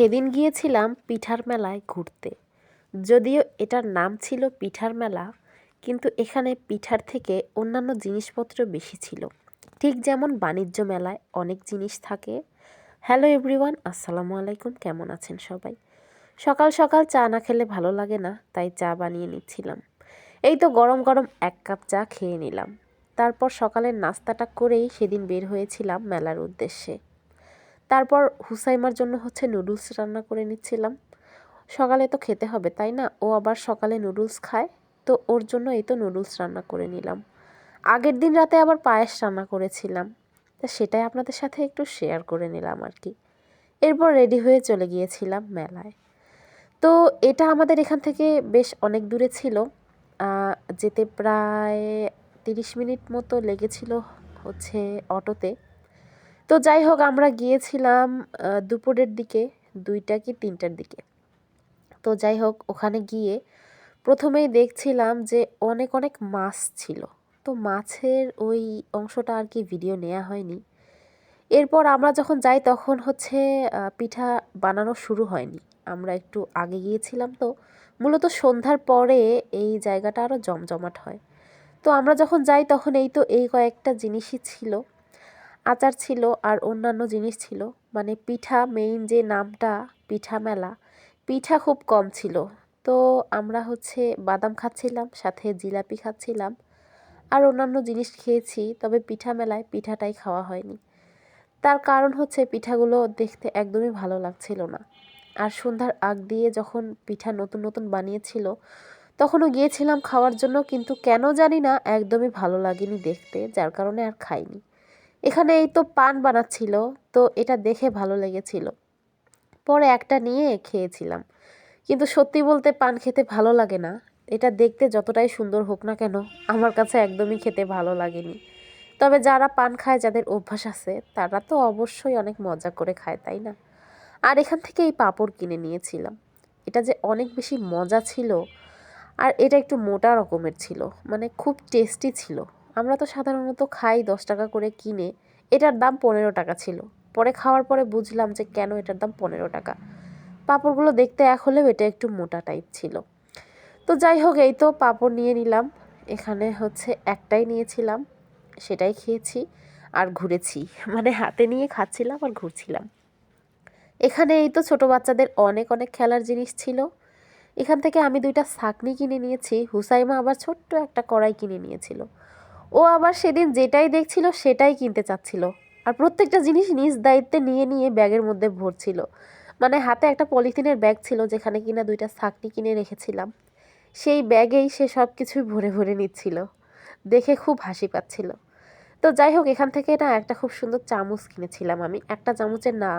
সেদিন গিয়েছিলাম পিঠার মেলায় ঘুরতে। যদিও এটার নাম ছিল পিঠার মেলা, কিন্তু এখানে পিঠার থেকে অন্যান্য জিনিসপত্র বেশি ছিল। ঠিক যেমন বাণিজ্য মেলায় অনেক জিনিস থাকে। হ্যালো এভরিওয়ান, আসসালামু আলাইকুম, কেমন আছেন সবাই? সকাল সকাল চা না খেলে ভালো লাগে না, তাই চা বানিয়ে নিচ্ছিলাম। এই তো গরম গরম এক কাপ চা খেয়ে নিলাম। তারপর সকালের নাস্তাটা করেই সেদিন বের হয়েছিলাম মেলার উদ্দেশ্যে। তারপর হুসাইমার জন্য হচ্ছে নুডলস রান্না করে নিচ্ছিলাম। সকালে তো খেতে হবে, তাই না? ও আবার সকালে নুডলস খায়, তো ওর জন্য এই তো নুডলস রান্না করে নিলাম। আগের দিন রাতে আবার পায়েস রান্না করেছিলাম, তা সেটাই আপনাদের সাথে একটু শেয়ার করে নিলাম আর কি। এরপর রেডি হয়ে চলে গিয়েছিলাম মেলায়। তো এটা আমাদের এখান থেকে বেশ অনেক দূরে ছিল যেতে প্রায় তিরিশ মিনিট মতো লেগেছিল হচ্ছে অটোতে। তো যাই হোক, আমরা গিয়েছিলাম দুপুরের দিকে, দুইটা কি তিনটার দিকে। তো যাই হোক, ওখানে গিয়ে প্রথমেই দেখছিলাম যে অনেক অনেক মাছ ছিল। তো মাছের ওই অংশটা আর কি ভিডিও নেওয়া হয়নি। এরপর আমরা যখন যাই, তখন হচ্ছে পিঠা বানানো শুরু হয়নি। আমরা একটু আগে গিয়েছিলাম তো, মূলত সন্ধ্যার পরে এই জায়গাটা আরও জমজমাট হয়। তো আমরা যখন যাই, তখন এই তো এই কয়েকটা জিনিসই ছিল। আচার ছিল আর অন্যান্য জিনিস ছিল। মানে পিঠা মেইন যে নামটা, পিঠা মেলা, পিঠা খুব কম ছিল। তো আমরা হচ্ছে বাদাম খাচ্ছিলাম, সাথে জিলাপি খাচ্ছিলাম আর অন্যান্য জিনিস খেয়েছি, তবে পিঠা মেলায় পিঠাটাই খাওয়া হয়নি। তার কারণ হচ্ছে পিঠাগুলো দেখতে একদমই ভালো লাগছিল না। আর সন্ধ্যার আগ দিয়ে যখন পিঠা নতুন নতুন বানিয়েছিল, তখনও গিয়েছিলাম খাওয়ার জন্য, কিন্তু কেন জানি না একদমই ভালো লাগেনি দেখতে, যার কারণে আর খাইনি। এখানে এই তো পান বানাচ্ছিল, তো এটা দেখে ভালো লেগেছিল। পরে একটা নিয়ে খেয়েছিলাম। কিন্তু সত্যি বলতে পান খেতে ভালো লাগে না। এটা দেখতে যতটাই সুন্দর হোক না কেন, আমার কাছে একদমই খেতে ভালো লাগেনি। তবে যারা পান খায়, যাদের অভ্যাস আছে, তারা তো অবশ্যই অনেক মজা করে খায়, তাই না? আর এখান থেকে এই পাঁপড় কিনে নিয়েছিলাম। এটা যে অনেক বেশি মজা ছিল, আর এটা একটু মোটা রকমের ছিল মানে খুব টেস্টি ছিল। আমরা তো সাধারণত খাই দশ টাকা করে কিনে, এটার দাম পনেরো টাকা ছিল। পরে খাওয়ার পরে বুঝলাম যে কেন এটার দাম পনেরো টাকা। পাঁপড়গুলো দেখতে এক হলেও এটা একটু মোটা টাইপ ছিল। তো যাই হোক, এই তো পাঁপড় নিয়ে নিলাম। এখানে হচ্ছে একটাই নিয়েছিলাম, সেটাই খেয়েছি আর ঘুরেছি। মানে হাতে নিয়ে খাচ্ছিলাম আর ঘুরছিলাম। এখানে এই তো ছোটো বাচ্চাদের অনেক অনেক খেলার জিনিস ছিল। এখান থেকে আমি দুইটা ছাকনি কিনে নিয়েছি। হুসাইমা আবার ছোট্ট একটা কড়াই কিনে নিয়েছিল। ও আবার সেদিন যেটাই দেখছিল সেটাই কিনতে চাচ্ছিল। আর প্রত্যেকটা জিনিস নিজ দায়িত্বে নিয়ে নিয়ে ব্যাগের মধ্যে ভরছিল। মানে হাতে একটা পলিথিনের ব্যাগ ছিল যেখানে কিনা দুইটা ছাকনি কিনে রেখেছিলাম। সেই ব্যাগেই সে সব কিছুই ভরে ভরে নিচ্ছিল। দেখে খুব হাসি পাচ্ছিল। তো যাই হোক, এখান থেকে না একটা খুব সুন্দর চামচ কিনেছিলাম আমি। একটা চামচের না,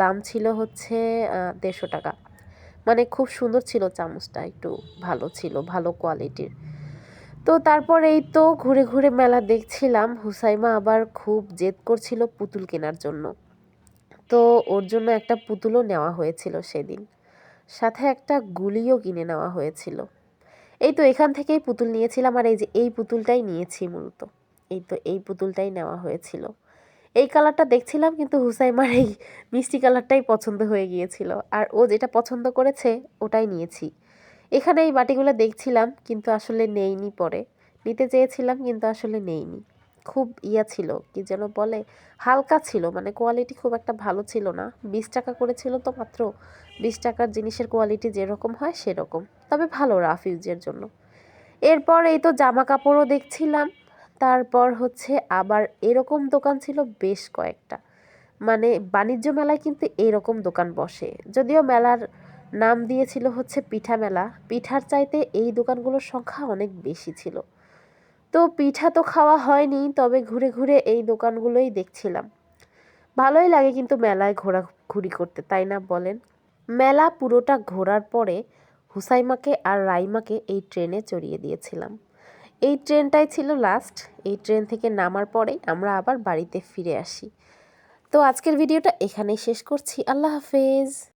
দাম ছিল হচ্ছে দেড়শো টাকা। মানে খুব সুন্দর ছিল চামচটা, একটু ভালো ছিল, ভালো কোয়ালিটির তো তারপর এই তো ঘুরে ঘুরে মেলা দেখছিলাম। হুসাইমা আবার খুব জেদ করছিল পুতুল কেনার জন্য। তো ওর জন্য একটা পুতুলও নেওয়া হয়েছিল সেদিন। সাথে একটা গুলিও কিনে নেওয়া হয়েছিল। এই তো এখান থেকেই পুতুল নিয়েছিলাম আর এই যে এই পুতুলটাই নিয়েছি মূলত। এই তো এই পুতুলটাই নেওয়া হয়েছিল। এই কালারটা দেখছিলাম কিন্তু হুসাইমার এই মিষ্টি কালারটাই পছন্দ হয়ে গিয়েছিল। আর ও যেটা পছন্দ করেছে ওটাই নিয়েছি। এখানে এই বাটিগুলো দেখছিলাম, কিন্তু আসলে নেইনি পরে। নিতে চেয়েছিলাম, কিন্তু আসলে নেইনি। খুব ইয়া ছিল, কি যেন বলে, হালকা ছিল মানে কোয়ালিটি খুব একটা ভালো ছিল না। বিশ টাকা করেছিল তো মাত্র বিশ টাকার জিনিসের কোয়ালিটি যেরকম হয় সেরকম, তবে ভালো রাফ ইউজের জন্য। এরপর এই তো জামা কাপড়ও দেখছিলাম, তারপর হচ্ছে আবার এরকম দোকান ছিল বেশ কয়েকটা। মানে বাণিজ্য মেলায় কিন্তু এরকম দোকান বসে, যদিও মেলার নাম দিয়েছিল হচ্ছে পিঠা মেলা। পিঠার চাইতে এই দোকানগুলোর সংখ্যা অনেক বেশি ছিল। তো পিঠা তো খাওয়া হয়নি, তবে ঘুরে ঘুরে এই দোকানগুলোই দেখছিলাম। ভালোই লাগে কিন্তু মেলায় ঘোরাঘুরি করতে, তাই না বলেন? মেলা পুরোটা ঘোরার পরে হুসাইমাকে আর রাইমাকে এই ট্রেনে চড়িয়ে দিয়েছিলাম। এই ট্রেনটাই ছিল লাস্ট এই ট্রেন থেকে নামার পরেই আমরা আবার বাড়িতে ফিরে আসি। তো আজকের ভিডিওটা এখানেই শেষ করছি। আল্লাহ হাফেজ।